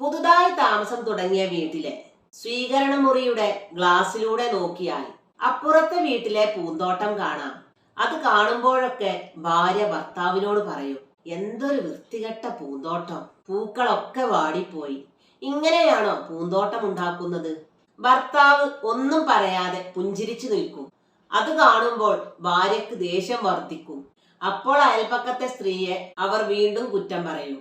പുതുതായി താമസം തുടങ്ങിയ വീട്ടിലെ സ്വീകരണ മുറിയുടെ ഗ്ലാസ്സിലൂടെ നോക്കിയാൽ അപ്പുറത്തെ വീട്ടിലെ പൂന്തോട്ടം കാണാം. അത് കാണുമ്പോഴൊക്കെ ഭാര്യ ഭർത്താവിനോട് പറയും എന്തൊരു വൃത്തികെട്ട പൂന്തോട്ടം. പൂക്കളൊക്കെ വാടിപ്പോയി. ഇങ്ങനെയാണോ പൂന്തോട്ടം ഉണ്ടാക്കുന്നത്? ഭർത്താവ് ഒന്നും പറയാതെ പുഞ്ചിരിച്ചു നിൽക്കും. അത് കാണുമ്പോൾ ഭാര്യക്ക് ദേഷ്യം വർദ്ധിക്കും. അപ്പോൾ അയൽപക്കത്തെ സ്ത്രീയെ അവർ വീണ്ടും കുറ്റം പറയും.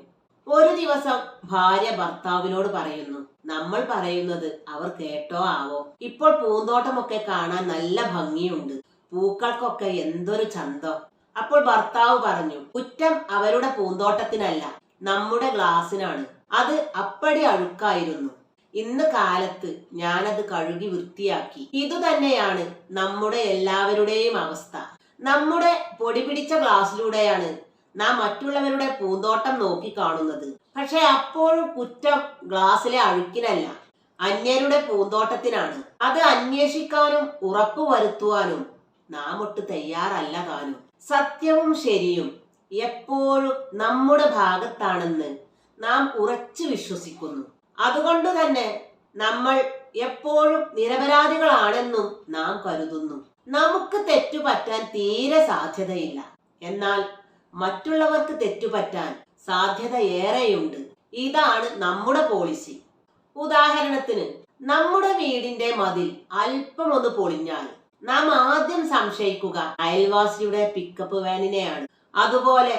ഒരു ദിവസം ഭാര്യ ഭർത്താവിനോട് പറയുന്നു നമ്മൾ പറയുന്നത് അവർ കേട്ടോ ആവോ? ഇപ്പോൾ പൂന്തോട്ടമൊക്കെ കാണാൻ നല്ല ഭംഗിയുണ്ട്. പൂക്കൾക്കൊക്കെ എന്തൊരു ചന്തം. അപ്പോൾ ഭർത്താവ് പറഞ്ഞു കുറ്റം അവരുടെ പൂന്തോട്ടത്തിനല്ല നമ്മുടെ ഗ്ലാസിനാണ് അത് അപ്പടി അഴുക്കായിരുന്നു. ഇന്ന് കാലത്ത് ഞാനത് കഴുകി വൃത്തിയാക്കി. ഇതുതന്നെയാണ് നമ്മുടെ എല്ലാവരുടെയും അവസ്ഥ. നമ്മുടെ പൊടി പിടിച്ച ഗ്ലാസ്സിലൂടെയാണ് നാം മറ്റുള്ളവരുടെ പൂന്തോട്ടം നോക്കി കാണുന്നത്. പക്ഷെ അപ്പോഴും കുറ്റം ഗ്ലാസ്സിലെ അഴുക്കിനല്ല. അന്യരുടെ പൂന്തോട്ടത്തിനാണ്. അത് അന്വേഷിക്കാനും ഉറപ്പുവരുത്തുവാനും നാം ഒട്ട് തയ്യാറല്ല താനും. സത്യവും ശരിയും എപ്പോഴും നമ്മുടെ ഭാഗത്താണെന്ന് നാം ഉറച്ചു വിശ്വസിക്കുന്നു. അതുകൊണ്ട് തന്നെ നമ്മൾ എപ്പോഴും നിരപരാധികളാണെന്നും നാം കരുതുന്നു. നമുക്ക് തെറ്റുപറ്റാൻ തീരെ സാധ്യതയില്ല. എന്നാൽ മറ്റുള്ളവർക്ക് തെറ്റുപറ്റാൻ സാധ്യത ഏറെയുണ്ട്. ഇതാണ് നമ്മുടെ പോളിസി ഉദാഹരണത്തിന് നമ്മുടെ വീടിന്റെ മതിൽ അല്പം ഒന്ന് പൊളിഞ്ഞാൽ നാം ആദ്യം സംശയിക്കുക അയൽവാസിയുടെ പിക്കപ്പ് വാനിനെയാണ് അതുപോലെ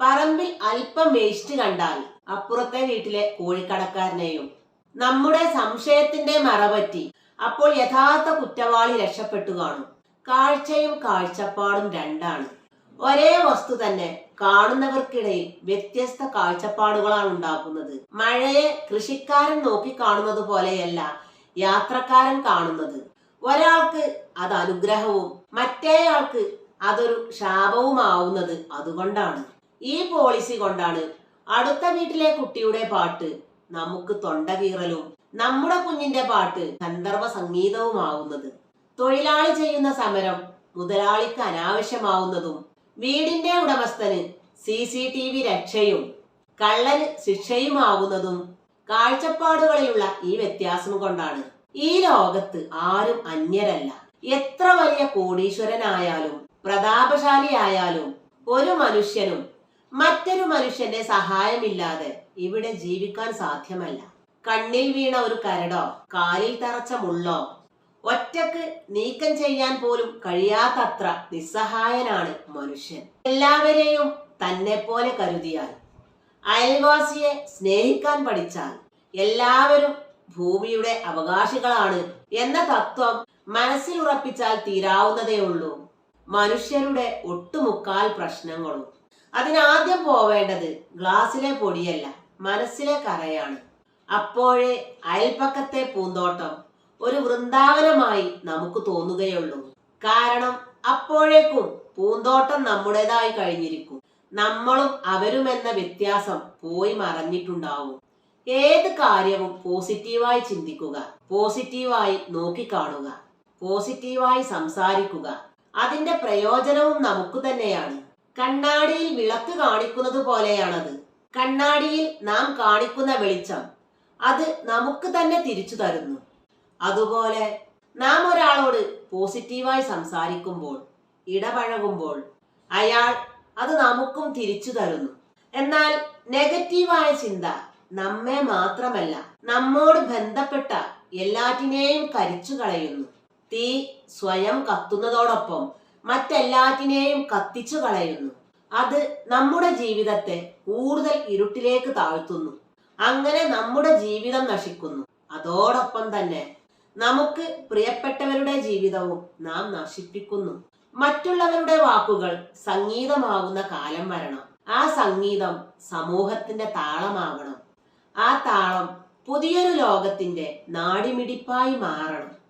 പറമ്പിൽ അല്പം വേസ്റ്റ് കണ്ടാൽ അപ്പുറത്തെ വീട്ടിലെ കോഴിക്കടക്കാരനെയും നമ്മുടെ സംശയത്തിന്റെ മറപറ്റി അപ്പോൾ യഥാർത്ഥ കുറ്റവാളി രക്ഷപ്പെട്ടു കാണും. കാഴ്ചയും കാഴ്ചപ്പാടും രണ്ടാണ്. ഒരേ വസ്തു തന്നെ കാണുന്നവർക്കിടയിൽ വ്യത്യസ്ത കാഴ്ചപ്പാടുകളാണ് ഉണ്ടാക്കുന്നത് മഴയെ കൃഷിക്കാരൻ നോക്കി കാണുന്നത് പോലെയല്ല യാത്രക്കാരൻ കാണുന്നത്. ഒരാൾക്ക് അത് അനുഗ്രഹവും മറ്റേയാൾക്ക് അതൊരു ശാപവുമാവുന്നത് അതുകൊണ്ടാണ്. ഈ പോളിസി കൊണ്ടാണ് അടുത്ത വീട്ടിലെ കുട്ടിയുടെ പാട്ട് നമുക്ക് തൊണ്ട കീറലും നമ്മുടെ കുഞ്ഞിന്റെ പാട്ട് ഗന്ധർവ സംഗീതവുമാവുന്നത്. തൊഴിലാളി ചെയ്യുന്ന സമരം മുതലാളിക്ക് അനാവശ്യമാവുന്നതും വീടിന്റെ ഉടമസ്ഥന് സി സി ടി വി രക്ഷയും കള്ളന് ശിക്ഷയുമാകുന്നതും കാഴ്ചപ്പാടുകളിലുള്ള ഈ വ്യത്യാസം കൊണ്ടാണ്. ഈ ലോകത്ത് ആരും അന്യരല്ല. എത്ര വലിയ കോടീശ്വരനായാലും പ്രതാപശാലിയായാലും ഒരു മനുഷ്യനും മറ്റൊരു മനുഷ്യന്റെ സഹായമില്ലാതെ ഇവിടെ ജീവിക്കാൻ സാധ്യമല്ല. കണ്ണിൽ വീണ ഒരു കരടോ കാലിൽ തറച്ച മുള്ളോ ഒറ്റയ്ക്ക് നീക്കം ചെയ്യാൻ പോലും കഴിയാത്തത്ര നിസ്സഹായനാണ് മനുഷ്യൻ. എല്ലാവരെയും തന്നെ പോലെ കരുതിയാൽ അയൽവാസിയെ സ്നേഹിക്കാൻ പഠിച്ചാൽ എല്ലാവരും ഭൂമിയുടെ അവകാശികളാണ് എന്ന തത്വം മനസ്സിൽ ഉറപ്പിച്ചാൽ തീരാവുന്നതേ ഉള്ളൂ. മനുഷ്യരുടെ ഒട്ടുമുക്കാൽ പ്രശ്നങ്ങളും. അതിനാദ്യം പോവേണ്ടത് ഗ്ലാസ്സിലെ പൊടിയല്ല മനസ്സിലെ കറയാണ്. അപ്പോഴേ അയൽപ്പക്കത്തെ പൂന്തോട്ടം ഒരു വൃന്ദാവനമായി നമുക്ക് തോന്നുകയുള്ളൂ. കാരണം അപ്പോഴേക്കും പൂന്തോട്ടം നമ്മുടേതായി കഴിഞ്ഞിരിക്കും. നമ്മളും അവരും എന്ന വ്യത്യാസം പോയി മറഞ്ഞിട്ടുണ്ടാവും. ഏത് കാര്യവും പോസിറ്റീവായി ചിന്തിക്കുക പോസിറ്റീവായി നോക്കിക്കാണുക പോസിറ്റീവായി സംസാരിക്കുക അതിന്റെ പ്രയോജനവും നമുക്ക് തന്നെയാണ്. കണ്ണാടിയിൽ വിളക്ക് കാണിക്കുന്നത് പോലെയാണത്. കണ്ണാടിയിൽ നാം കാണിക്കുന്ന വെളിച്ചം അത് നമുക്ക് തന്നെ തിരിച്ചു തരുന്നു. അതുപോലെ നാം ഒരാളോട് പോസിറ്റീവായി സംസാരിക്കുമ്പോൾ ഇടപഴകുമ്പോൾ അയാൾ അത് നമുക്കും തിരിച്ചു തരുന്നു. എന്നാൽ നെഗറ്റീവായ ചിന്ത നമ്മെ മാത്രമല്ല നമ്മോട് ബന്ധപ്പെട്ട എല്ലാറ്റിനെയും കരിച്ചു കളയുന്നു. തീ സ്വയം കത്തുന്നതോടൊപ്പം മറ്റെല്ലാറ്റിനെയും കത്തിച്ചു കളയുന്നു. അത് നമ്മുടെ ജീവിതത്തെ കൂടുതൽ ഇരുട്ടിലേക്ക് താഴ്ത്തുന്നു. അങ്ങനെ നമ്മുടെ ജീവിതം നശിക്കുന്നു. അതോടൊപ്പം തന്നെ നമുക്ക് പ്രിയപ്പെട്ടവരുടെ ജീവിതവും നാം നശിപ്പിക്കുന്നു. മറ്റുള്ളവരുടെ വാക്കുകൾ സംഗീതമാകുന്ന കാലം വരണം. ആ സംഗീതം സമൂഹത്തിന്റെ താളമാകണം. ആ താളം പുതിയൊരു ലോകത്തിന്റെ നാടിമിടിപ്പായി മാറണം.